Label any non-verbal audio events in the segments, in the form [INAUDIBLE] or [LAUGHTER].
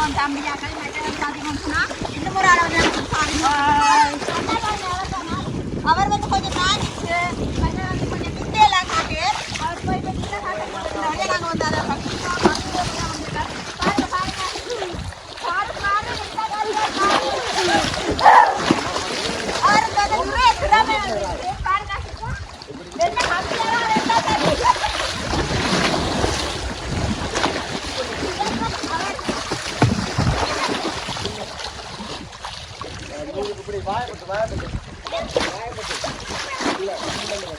அவன் தம்பியாக்கள் மெட்டனம் பார்த்தீங்கன்னா இன்னும் ஒரு அளவு அவர் வந்து கொஞ்சம் மேஜிக்ஸு கொஞ்சம் கொஞ்சம் வித்தையெல்லாம் காட்டு. அவர் போய் பார்த்தீங்கன்னா நாங்கள் வந்து அதை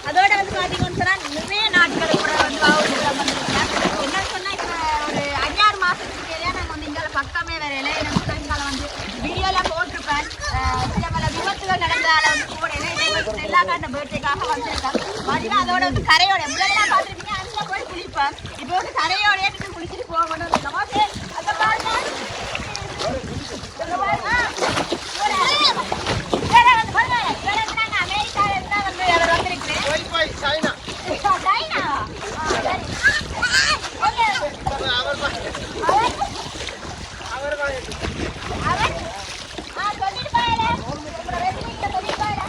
அதோட வந்து பாத்தீங்கன்னு சொன்னா நிறைய நாட்கள் கூட வந்து என்ன சொன்னா இப்ப ஒரு அஞ்சாறு மாசத்துக்கு மேலேயே நாங்க வந்து இங்க பக்கமே வரையில எனக்கு சாயங்காலம் வந்து வீடியோல போட்டிருப்பேன் சில பல விபத்துகள் நடந்ததால வந்து போடல எல்லா காண்ட பர்த்டேக்காக வந்திருக்கேன் வடிவா அதோட வந்து கரையோட எல்லாம் பார்த்துருப்பீங்க அங்க போய் குளிப்பேன். இப்போ வந்து கரையோடய நின்று குளிச்சுட்டு போகணும் ஓகே அந்த பாருங்க அங்க பாருங்க. ஒரு வேற வந்து பாருங்க. வேற வந்து நாங்க அமெரிக்கால இருந்து தான் வந்து அவர் வந்திருக்கிறேன் சைனா ஆ, சரி. ஓகே. அவர் அவர் ஆ சொல்லிட்டு போயாலே அப்புறம் ரெசிபிட்ட சொல்லிட்டு போயாலே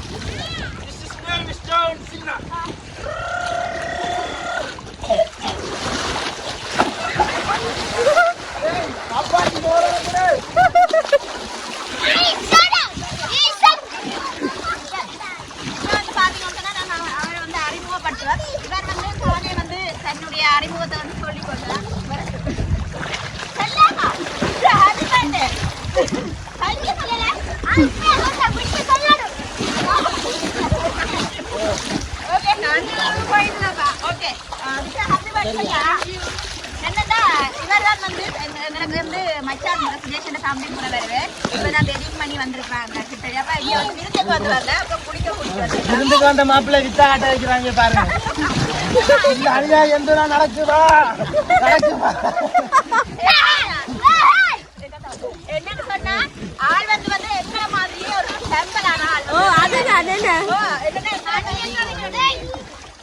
வந்து பாத்தீங்கன்னா நான் அவரை வந்து அறிமுகப்படுத்துவேன் இவர் வந்து தானே வந்து தன்னுடைய அறிமுகத்தை வந்து சொல்லிக் கொண்டார் சொல்லாமா ஹாப்பி பர்த்டே தேங்க்யூ சொல்லல ஓகே நான் போயிருந்தேன்ப்பா ஓகே ஹாப்பி பர்த்டே என்னடா இவர் தான் வந்து எங்க- எனக்கு வந்து மச்சான் சுஜேஷன் ஃபேமிலி கூட வருவேன் இப்போ நான் வெட்டிங் பண்ணி வந்திருப்பாங்க கிட்ட அப்ப இங்க வந்து விருந்துக்கு வந்து வரல அப்ப குடிக்க கூட்டிட்டு வந்தேன் விருந்துக்கு வந்த மாப்பிள்ளை வித்தா ஆட்ட வைக்கிறாங்க பாருங்க. இந்த அநியாயம் எந்தூரா நடக்குதா? நடக்குதா? என்னன்னு சொன்னா ஆள் வந்து வந்து எங்களை மாதிரியே ஒரு செம்பலான ஆள். ஓ அதுதான் நான்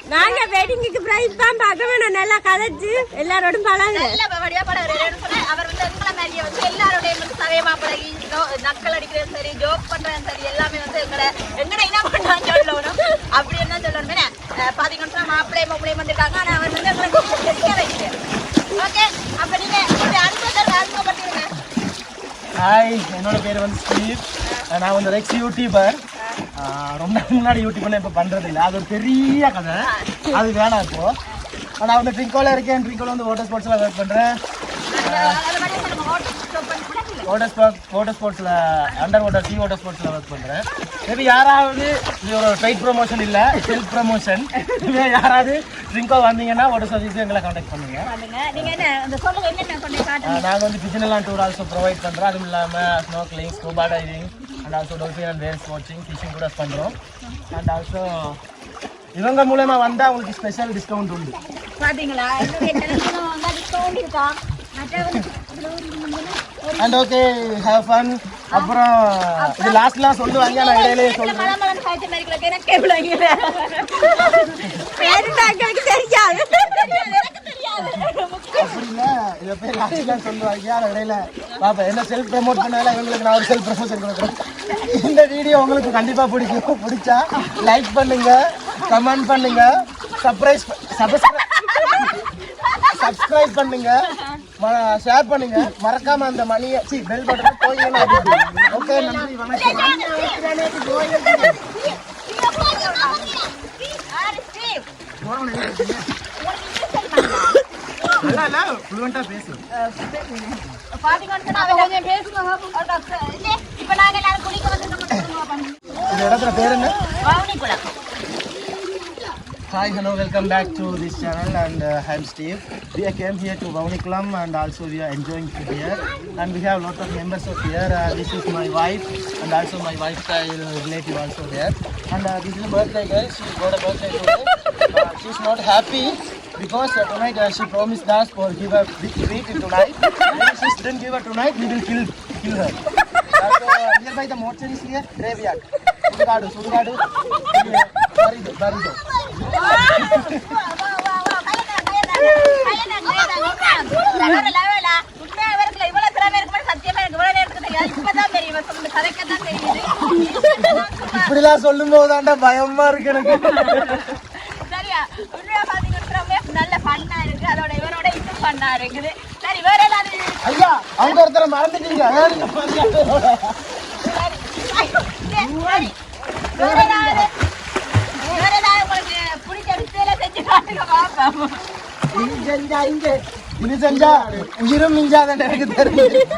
நாங்க வெட்டிங்குக்கு பிரைஸ் தான் பார்க்க வேணும் நல்லா கதைச்சு எல்லாரோடும் பழகு அவர் வந்து எங்களை மாதிரியே வந்து எல்லாரோடையும் வந்து சதயமா பழகி ஜோ- நக்கல் அடிக்கிறது சரி ஜோக் பண்றது சரி எல்லாமே வந்து எங்களை எங்கட என்ன பண்ணான்னு சொல்லணும் அப்படி என்ன சொல்லணும் பாத்தீங்கன்னு மாப்பிள்ளை மாப்பிள்ளையும் வந்திருக்காங்க ஆனா அவர் வந்து எங்களை தெரிய வைக்கிறேன் ஓகே அப்ப நீங்க அனுபவத்தை அறிமுகப்படுத்திடுங்க ஹாய் என்னோட பேர் வந்து ஸ்டீவ் நான் வந்து ரெக்ஸ் யூடியூபர் ரொம்ப முன்னாடி யூடியூப் பண்ண இப்போ பண்ணுறது இல்லை. அது ஒரு பெரிய கதை. அது வேணாம் இப்போ. நான் வந்து ட்ரிங்கோல இருக்கேன். ட்ரிங்கோல வந்து வாட்டர் ஸ்போர்ட்ஸில் ஒர்க் பண்ணுறேன் அதை மாதிரி சொல்லுங்க ஓட்டு ஸ்டாப் பண்ணி கூட இல்லை. வாட்டர் ஸ்போர்ட் வாட்டர் ஸ்போர்ட்ஸில் அண்டர் வாட்டர் சி வாட்டர் ஸ்போர்ட்ஸில் ஒர்க் பண்ணுறேன் மேபி யாராவது இது ஒரு ட்ரைட் ப்ரொமோஷன் இல்லை செல்ஃப் ப்ரொமோஷன் யாராவது ட்ரிங்கோ வந்தீங்கன்னா வாட்டர் சர்வீஸ் எங்களை கான்டாக்ட் பண்ணுங்க. நாங்கள் வந்து பிஜினலாம் டூர் ஆல்சோ ப்ரொவைட் பண்ணுறோம் அதுவும் இல்லாமல் snorkelling scuba diving and also dolphin and whales வாட்சிங் ஃபிஷிங் கூட பண்ணுறோம் அண்ட் ஆல்சோ இவங்க மூலமா வந்தால் உங்களுக்கு ஸ்பெஷல் டிஸ்கவுண்ட் உண்டு. டிஸ்கவுண்ட் இருக்கா? வந்து அண்ட் ஓகே ஹேவ் ஃபன் அப்புறம் இது லாஸ்ட்லாம் சொல்லுவாங்க நான் இடையிலேயே நான் இடையில? பாப்பா என்ன செல்ஃப் ப்ரமோட் பண்ணால இவங்களுக்கு நான் ஒரு செல்ஃப் ப்ரமோஷன் கொடுக்குறேன். இந்த வீடியோ உங்களுக்கு கண்டிப்பாக பிடிக்கும். பிடிச்சா லைக் பண்ணுங்க கமெண்ட் பண்ணுங்க சர்ப்ரைஸ் சப்ஸ்கிரைப் சப்ஸ்கிரைப் பண்ணுங்க ஷேர் பண்ணுங்க. மறக்காம அந்த மணியை சி பெல் பட்டன் போய் ஓகே நன்றி வணக்கம். நல்லா இல்லை ஃப்ளூவெண்ட்டாக பேசு இப்ப நாங்க எல்லாரும் குளிக்க வந்து இந்த இடத்துல பேர் என்ன Pavanikulam Hi, hello, welcome back to this channel and uh, I'm Steve. We came here to Vaunikulam and also we are enjoying food here and we have a lot of members of here. Uh, this is my wife and also my wife's uh, relative also there. And uh, this is a birthday girl, she got a birthday today. Uh, she's not happy because uh, tonight uh, she promised us for give her big treat tonight. If she didn't give her tonight, we will kill, kill her. Uh, nearby the mortuary is here, graveyard. Sudugadu, Sudugadu, Barido, Barido. இப்படிலாம் சொல்லும் போதாண்டா பயமா இருக்கு எனக்கு சரியா உண்மையா பாத்தீங்கன்னா நல்ல பண்ணா இருக்கு அதோட இவரோட இன்னும் பண்ணா இருக்குது ஐயா அவங்க ஒருத்தர மறந்துட்டீங்க. இது செஞ்சா உயிரும் மிஞ்சாத எனக்கு தெரியும் இந்த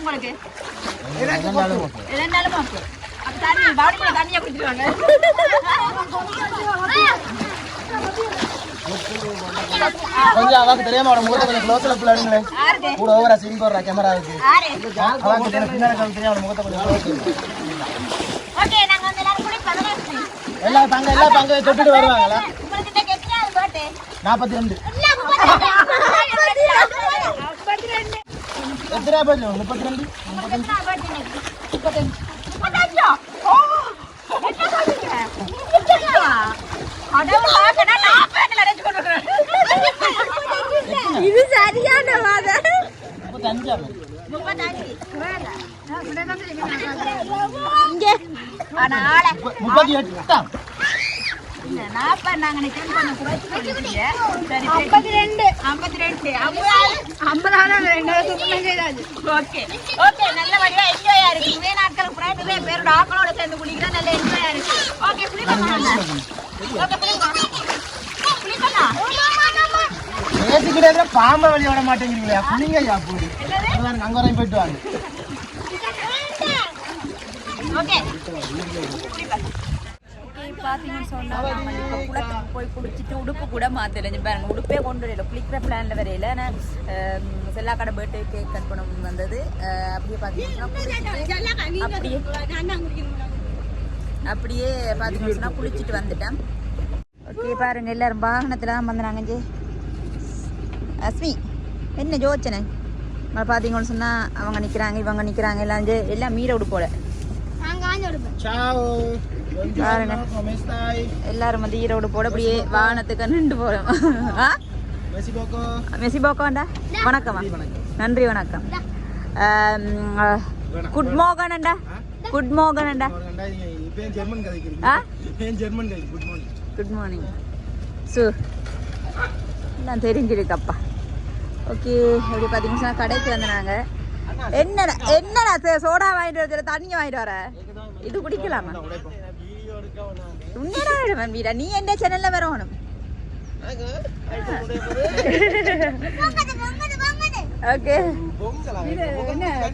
உங்களுக்கு? கொஞ்சம் அவக்கு தெரியாம அவட முகத்தை கொஞ்சம் க்ளோஸ்ல பிள்ளைங்களே கூட ஓவரா போடுறா கேமராவுக்கு யாரு அவக்கு தெரியும் பின்னாடி தெரியும் அவட முகத்தை கொஞ்சம் close. ஓகே நாங்க வந்து எல்லாரும் குடி பண்ணலாம் ஸ்ரீ எல்லா பங்கு எல்லா பங்கு தொட்டுட்டு வருவாங்களா? நாற்பத்தி ரெண்டு. [LAUGHS] எத்தனை பேர் முப்பத்தி ரெண்டு இது சரியான வாதம் முப்பத்தஞ்சா இங்க முப்பத்தி எட்டா ஐம்பத்தி ரெண்டு ஐம்பத்தி ரெண்டு ஓகே. ஓகே நல்ல வடிவா என்ஜாயா இருக்கு. இதே நாட்களுக்கு பிறகு நிறைய பேரோட ஆக்களோட சேர்ந்து குளிக்கிற நல்ல என்ஜாயா இருக்கு. ஓகே குளிக்கலாம் ஓகே குளிக்கலாம் பேசிக்கிட்டே பாம்பை வெளிய விட மாட்டேங்கிறீங்களா. புள்ளிங்க ஐயா போடு. அங்க வரையும் போயிட்டு வாங்க. ஓகே. பார்த்தீங்கன்னு சொன்னா நாம இப்ப குளத்துக்கு போய் குளிச்சுட்டு உடுப்பு கூட மாத்தலைஞ்சு பாருங்க உடுப்பே கொண்டு வரல. குளிக்கிற பிளான்ல வரையில நான் செல்லா கடை பர்த்டே கேக் கட் பண்ண வந்தது. அப்படியே பார்த்தீங்கன்னா குளிச்சுட்டு அப்படியே அப்படியே பார்த்தீங்கன்னு சொன்னா குளிச்சுட்டு வந்துட்டேன். ஓகே பாருங்க எல்லாரும் வாகனத்துல தான் வந்தாங்க ஜே அஸ்மி என்ன யோசனை பார்த்தீங்கன்னு சொன்னா அவங்க நிக்கிறாங்க இவங்க நிக்கிறாங்க எல்லாம் எல்லாம் மீற உடுப்போல சாவோ பாருங்க. ¿Cómo பாருங்க. எல்லாரும் வந்து ஈரோடு போட அப்படியே வாகனத்துக்கு நின்று போறோம். ஆ? மெஸ்ஸி போக்கோண்டா வணக்கம்மா. நன்றி வணக்கம். குட் மோகன் அண்டா குட் மோகன் அண்டா குட் மார்னிங். குட் சு தெரிஞ்சிருக்கப்பா. ஓகே அப்படி பார்த்தீங்கன்னா கடைக்கு வந்தாங்க என்னடா என்னடா சோடா வாங்கிட்டு வர தண்ணி வாங்கிட்டு வர? இது குடிக்கலாமா? உன்னடா வீடா நீ என்ன சேனல்ல வரணும்? ஓகே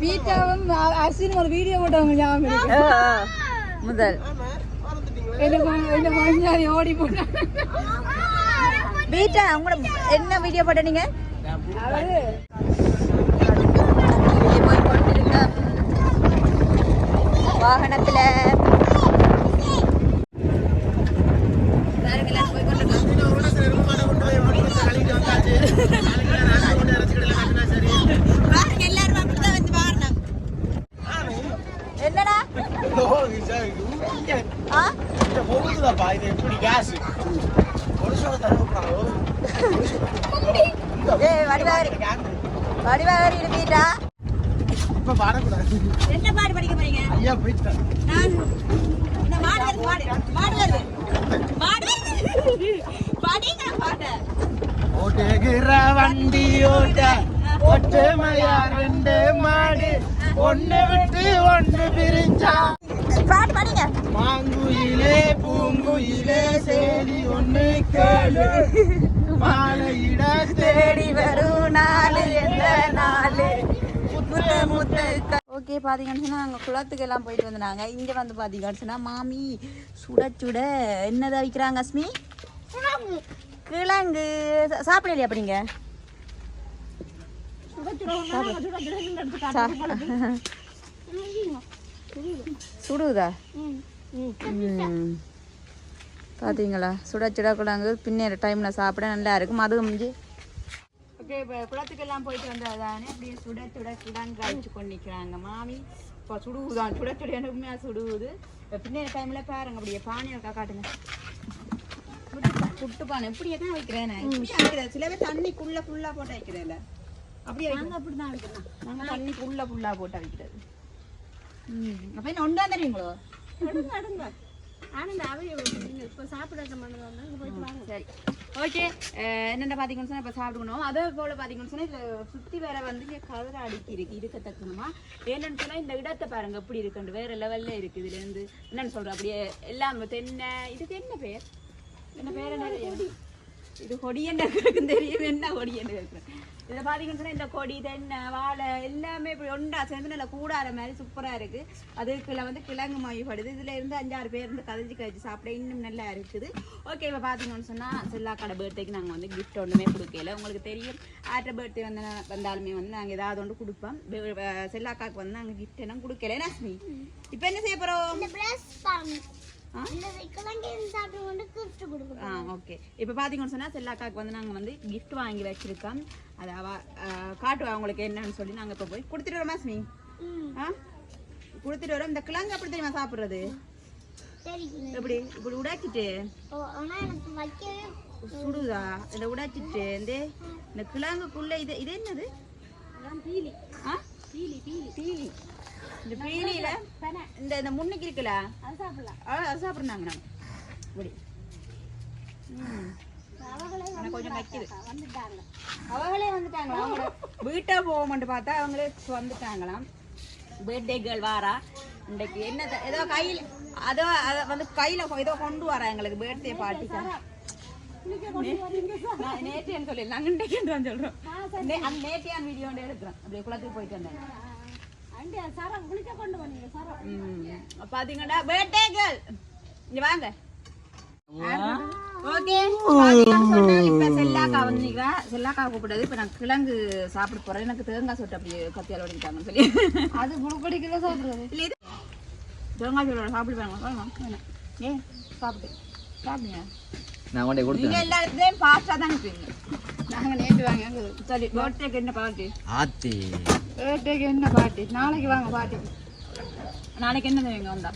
பீட்டாவும் அசின் ஒரு வீடியோ போட்டவங்க ஞாபகம். முதல். என்ன என்ன பஞ்சாதி ஓடி போட்டாங்க வீட்டை உங்களோட என்ன வீடியோ போட்ட நீங்க? வாகனத்துல பாருங்க, எல்லாரும் போய் கொண்டிருக்கோம். பாருங்க, எல்லாரும் அப்படித்தான் வந்து வாரணும். என்னடா ஆ? ஏய், வடிவாகரி. வடிவாகரி இருப்பீட்டா? இப்ப பாடக்கூடாது. என்ன பாட்டு படிக்க போறீங்க? ஐயா போயிட்டான் நான் இந்த மாடு வருது மாடு மாடு வருது மாடு வருது படிங்க பாட்டு. ஓட்டுகிற வண்டி ஓட்ட ஒற்றுமையா ரெண்டு மாடு. ஒண்ணு விட்டு ஒண்ணு பிரிஞ்சா. பாட்டு படிங்க. மாங்குயிலே பூங்குயிலே சேரி ஒண்ணு கேளு. மாலையிட தேடி வரும் நாள் எந்த நாள் முத்து முத்து ஓகே பார்த்தீங்கன்னு சொன்னா அங்கே குளத்துக்கு எல்லாம் போயிட்டு வந்தாங்க இங்கே வந்து பார்த்தீங்கன்னு சொன்னா மாமி சுட சுட என்னதை விற்கிறாங்க அஸ்மி கிழங்கு சாப்பிடலையா அப்படிங்க சுடுதா ம். பாத்தீங்களா? சுட சுட கிழங்கு பின்னேற டைம்ல சாப்பிட நல்லா இருக்கும். அது முடிஞ்சு. ஓகே இப்போ குளத்துக்கெல்லாம் போயிட்டு வந்ததானே அப்படியே சுட சுட கிழங்கு அழிச்சு கொண்டு நிற்கிறாங்க மாமி இப்போ சுடுவுதான். சுட சுட எனக்குமே சுடுவுது. இப்போ பின்னேற டைம்ல பாருங்க அப்படியே பானை இருக்கா காட்டுங்க. புட்டு பானை. இப்படியே தான் வைக்கிறேன். சில பேர் தண்ணிக்குள்ள ஃபுல்லா போட்டு வைக்கிறேன்ல அப்படியே நாங்க அப்படிதான் வைக்கிறோம். நாங்க தண்ணி ஃபுல்லா ஃபுல்லா போட்டு வைக்கிறது. ம். அப்ப என்ன ஒன்று தருவீங்களோ அடுங்க அடுங்க சரி. ஓகே என்னென்ன பார்த்தீங்கன்னு சொன்னா இப்போ சாப்பிடணும். அதே போல் பார்த்தீங்கன்னு சொன்னா இதில் சுற்றி வேற வந்து இங்கே கதற அடுக்கி இருக்கு. இருக்கத்தக்கணுமா ஏன்னு சொன்னா இந்த இடத்தை பாருங்க எப்படி இருக்குன்னு வேற லெவல்ல இருக்கு இதுல இருந்து. என்னன்னு சொல்ற அப்படியே எல்லாம் தென்னை இதுக்கு என்ன பேர்? என்ன பேர் என்ன? இது கொடி. என்ன இருக்குன்னு தெரியும். என்ன கொடி என்ன இருக்கு இதை பார்த்தீங்கன்னு சொன்னா இந்த கொடி தென்னை வாழை எல்லாமே இப்படி ஒன்றா சேர்ந்து நல்லா கூடார மாதிரி சூப்பரா இருக்கு. அதுக்குள்ள வந்து கிழங்கு மாய்படுது. இதுல இருந்து அஞ்சாறு பேர் இருந்து கதைச்சு கழிச்சு சாப்பிட இன்னும் நல்லா இருக்குது. ஓகே இப்போ பார்த்தீங்கன்னு சொன்னா செல்லா கடை பர்த்டேக்கு நாங்கள் வந்து gift ஒன்றுமே கொடுக்கல. உங்களுக்கு தெரியும் ஆற்ற பர்த்டே வந்து வந்தாலுமே வந்து நாங்கள் ஏதாவது ஒன்று கொடுப்போம். செல்லாக்காக்கு வந்து நாங்கள் gift எல்லாம் கொடுக்கல. நாஸ்மி இப்போ என்ன செய்ய போகிறோம் ஓகே இப்போ பார்த்தீங்கன்னு சொன்னா செல்லாக்காக்கு வந்து நாங்கள் வந்து gift வாங்கி வச்சிருக்கோம். அதை அவ காட்டுவா உங்களுக்கு என்னன்னு சொல்லி நாங்கள் இப்போ போய் கொடுத்துட்டு வரோம் மாஸ்மி ஆ? கொடுத்துட்டு வரோம். இந்த கிழங்கு அப்படி தெரியுமா சாப்பிட்றது? எப்படி? இப்படி உடைச்சிட்டு? சுடுதா? இதை உடைச்சிட்டு இந்த இந்த கிழங்குக்குள்ள இது இது என்னது? ஆ? பீலி பீலி. பீலி. இந்த பீலியில இந்த இந்த முன்னுக்கு இருக்குல்ல? அது சாப்பிடலாம். அது சாப்பிடுறாங்க நாங்கள் இப்படி கொஞ்சம் வைக்குது. அவங்களே வந்துட்டாங்களா? அவங்களோட வீட்டை போவோம்னு பார்த்தா அவங்களே வந்துட்டாங்களாம். பர்த்டே கேர்ள் வாரா. இன்றைக்கு என்ன ஏதோ கையில் அதோ அதை வந்து கையில் ஏதோ கொண்டு வரா எங்களுக்கு பர்த்டே பார்ட்டிக்கு நேற்றியான்னு சொல்லி நாங்கள் இன்றைக்கு சொல்கிறோம் நேற்றியான் வீடியோ எடுக்கிறோம். அப்படியே குளத்துக்கு போயிட்டு வந்தேன். பாத்தீங்கன்னா பர்த்டே கேர்ள் இங்க வாங்க. ஓகே. இப்ப செல்லாக்கா வந்து நிக்கிறா செல்லாக்கா கூப்பிடுறது இப்ப நான் கிழங்கு சாப்பிட போறேன். எனக்கு தேங்காய் சொட்டு அப்படியே கத்தியால ஓடிட்டாங்கன்னு சொல்லி. அது புழுக்கொடி கிலோ சாப்பிடுறது. இல்ல இது தேங்காய் சொட்டு சாப்பிடுவாங்க ஏன் சாப்பிட்டு சாப்பிடுங்க. நான் கொண்டே நீங்க எல்லாத்தையும் ஃபாஸ்டா தான் இருப்பீங்க நாங்க நேற்று வாங்க சரி பர்த்டேக்கு என்ன பார்ட்டி ஆத்தி. பர்த்டேக்கு என்ன பாட்டி நாளைக்கு வாங்க பாட்டி நாளைக்கு என்ன செய்வீங்க வந்தா?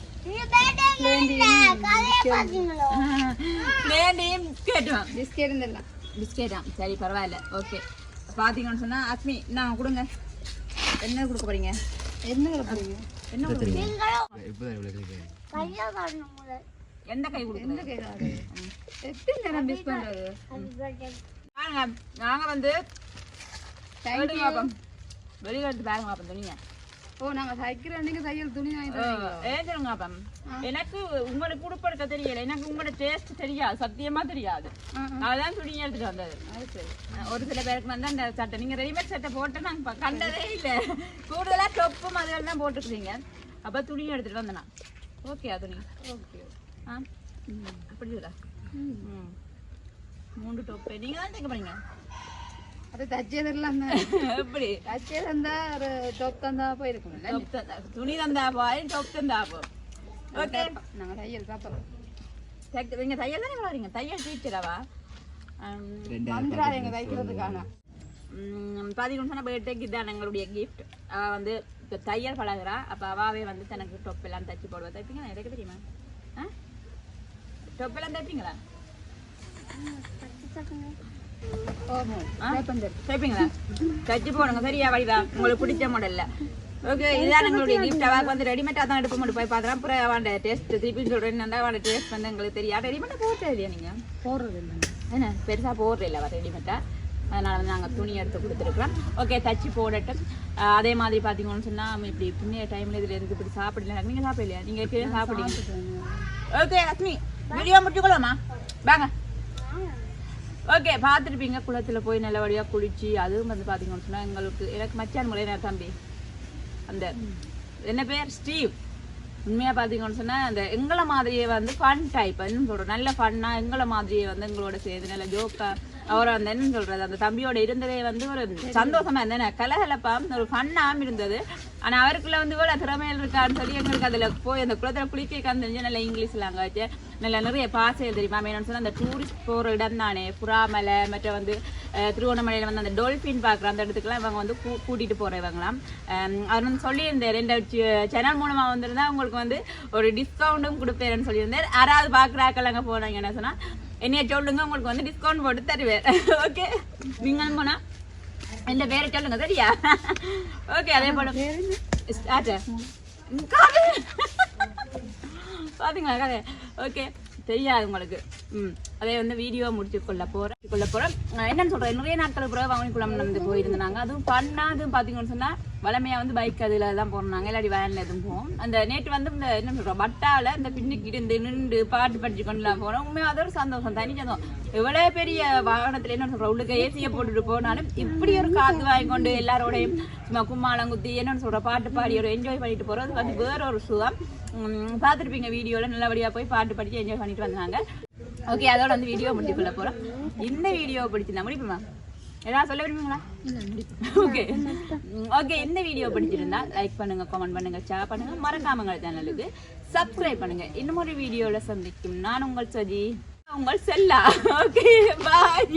வேண்டியும் கேட்டுவான் பிஸ்கெட் இருந்தெல்லாம் பிஸ்கெட்டா சரி பரவாயில்ல. ஓகே பார்த்தீங்கன்னு சொன்னா அஸ்மி நான் கொடுங்க. என்ன கொடுக்க போறீங்க? என்ன போறீங்க? என்ன கொடுக்குறீங்க எந்த கை கொடுக்குறது? கேட்காது எத்தனை நேரம் மிஸ் பண்றது? பாருங்க நாங்க வந்து எடுத்து பாருங்க பாப்போம். துணிங்க ஓ நாங்க தைக்கிறோம் நீங்க தையல் துணி சொல்லுங்க பாப்போம். எனக்கு உங்களுக்கு உடுப்படுக்க தெரியல. எனக்கு உங்களோட டேஸ்ட் தெரியாது சத்தியமா தெரியாது. அதான் துணி எடுத்துட்டு வந்தது. ஒரு சில பேருக்கு வந்து அந்த சட்டை நீங்க ரெடிமேட் சட்டை போட்டு நாங்க கண்டதே இல்ல. கூடுதலா டொப்பும் அதெல்லாம் தான் போட்டுக்கிறீங்க. அப்ப துணி எடுத்துட்டு வந்தேன் ஓகே துணி? ஓகே ஆ? அப்படி ம். மூன்று டொப்பு நீங்க தான் தைக்க போறீங்க அது தச்சது இல்லாம எப்படி? தச்சது இருந்தா ஒரு டொப் தந்தா போயிருக்கும் தந்தா. துணி தந்தா போய் டொப் தந்தா போ. ஓகே நாங்க தையல் தைக்க- நீங்க தையல் தானே வளரீங்க தையல் டீச்சரவா எங்க தைக்கிறதுக்கான. பார்த்தீங்கன்னு சொன்னால் பர்த்டேக்கு இதான் எங்களுடைய கிஃப்ட் அவள் வந்து இப்போ தையல் பழகுறா. அப்போ அவாவே வந்து தனக்கு டொப் எல்லாம் தைச்சு போடுவா. தைப்பீங்களா? எனக்கு தெரியுமா? ஆ? டொப் ஆ? தைப்பீங்களா? தைச்சு போடுங்க சரியா? வழிதா உங்களுக்கு பிடிச்ச மாடல்ல ஓகே இதுதான் எங்களுடைய கிஃப்ட் அவாக்கு வந்து ரெடிமேட்டாக தான் எடுப்ப மட்டும் போய் பார்த்தா அப்புறம் அவன் டேஸ்ட் திருப்பி சொல்கிறேன் அவன் டேஸ்ட் வந்து எங்களுக்கு தெரியாது. ரெடிமேட்டாக போட்டே இல்லையா நீங்கள் போடுறது இல்லை என்ன? பெருசாக போடுற இல்லை ரெடிமேட்டாக அதனால வந்து நாங்கள் துணி எடுத்து கொடுத்துருக்குறோம். ஓகே தச்சு போடட்டும். அதே மாதிரி பார்த்தீங்கன்னு சொன்னால் இப்படி புண்ணிய டைமில் இதில் இருந்து இப்படி சாப்பிடல. நீங்கள் சாப்பிடலையா? நீங்கள் எப்பயும் சாப்பிடுங்க ஓகே லக்ஷ்மி. வீடியோ முடிச்சுக்கலாமா வாங்க. ஓகே பார்த்துருப்பீங்க. குளத்தில் போய் நல்லபடியாக குளிச்சு அதுவும் வந்து பார்த்தீங்கன்னு சொன்னால் எங்களுக்கு எனக்கு மச்சான் முறை தம்பி. அந்த என்ன பேர்? ஸ்டீவ். உண்மையாக பார்த்தீங்கன்னு சொன்னால் அந்த எங்களை மாதிரியே வந்து ஃபன் டைப் என்ன சொல்கிறோம் நல்ல ஃபன்னாக எங்களை மாதிரியே வந்து எங்களோட சேர்ந்து நல்ல ஜோக்கா அவர் அந்த என்ன சொல்கிறது அந்த தம்பியோட இருந்ததே வந்து ஒரு சந்தோஷமா இருந்தேன் கலகலப்பா ஒரு ஃபன்னாகவும் இருந்தது. ஆனால் அவருக்குள்ள வந்து இவ்வளோ திறமையில் இருக்கான்னு சொல்லி எங்களுக்கு அதில் போய் அந்த குளத்தில் குளிக்க நல்லா நல்ல இங்கிலீஷ் வச்சு நல்ல நிறைய பாசைகள் தெரியுமா. என்னன்னு சொன்னால் அந்த டூரிஸ்ட் போகிற இடம் தானே. புறாமலை மற்ற வந்து அஹ், திருவண்ணாமலையில் வந்து அந்த டொல்ஃபின் பார்க்குற அந்த இடத்துக்குலாம் இவங்க வந்து கூ கூட்டிகிட்டு போகிறவங்களாம் அவர் வந்து சொல்லியிருந்தார் ரெண்டு சேனல் மூலமாக வந்திருந்தா உங்களுக்கு வந்து ஒரு டிஸ்கவுண்ட்டும் கொடுப்பேன்னு சொல்லியிருந்தார். யாராவது பார்க்குறாக்கள் அங்கே போனாங்க என்ன சொன்னால் என்னைய சொல்லுங்க உங்களுக்கு வந்து டிஸ்கவுண்ட் போட்டு தருவேன். [LAUGHS] ஓகே நீங்களும் போனால் இந்த பேரை சொல்லுங்க சரியா ஓகே அதே போல பாத்தீங்களா கதை ஓகே தெரியாது உங்களுக்கு ம் அதே வந்து வீடியோ முடிச்சு கொள்ள போறேன் கொள்ள போறேன் நான் என்னன்னு சொல்றேன் நிறைய நாட்கள் பிறகு வாங்கனிக்குளம் வந்து போயிருந்தாங்க அதுவும் பண்ணாது பாத்தீங்கன்னு சொன்னா வளமையாக வந்து பைக் அதில் தான் போனாங்க இல்லாடி வேனில் எதுவும் போவோம் அந்த நேற்று வந்து இந்த என்ன சொல்கிறோம் பட்டால இந்த பின்னுக்கிட்டு இருந்து நின்று பாட்டு படிச்சு கொண்டுலாம் போனோம் உண்மையாக அது ஒரு சந்தோஷம் தனி சந்தோஷம். எவ்வளோ பெரிய வாகனத்தில் என்ன சொல்கிறோம் உள்ளுக்கு ஏசியை போட்டுட்டு போனாலும் இப்படி ஒரு காற்று வாங்கி கொண்டு எல்லாரோடையும் சும்மா கும்மாளம் குத்தி என்னன்னு பாட்டு பாடி ஒரு என்ஜாய் பண்ணிட்டு அது வந்து வேற ஒரு சுகம் பார்த்துருப்பீங்க வீடியோவில் நல்லபடியாக போய் பாட்டு படித்து என்ஜாய் பண்ணிட்டு வந்தாங்க. ஓகே அதோட வந்து வீடியோ முடிச்சுக்கொள்ள போகிறோம் இந்த வீடியோ பிடிச்சிருந்தா முடிப்புமா? ஏதாவது சொல்ல விரும்புங்களா ஓகே ஓகே இந்த வீடியோ பிடிச்சிருந்தா லைக் பண்ணுங்க கமெண்ட் பண்ணுங்க ஷேர் பண்ணுங்க. மறக்காம சேனலுக்கு சப்ஸ்கிரைப் பண்ணுங்க. இன்னும் ஒரு வீடியோல சந்திக்கும். நான் உங்கள் சஜி. உங்கள் செல்லா. Okay bye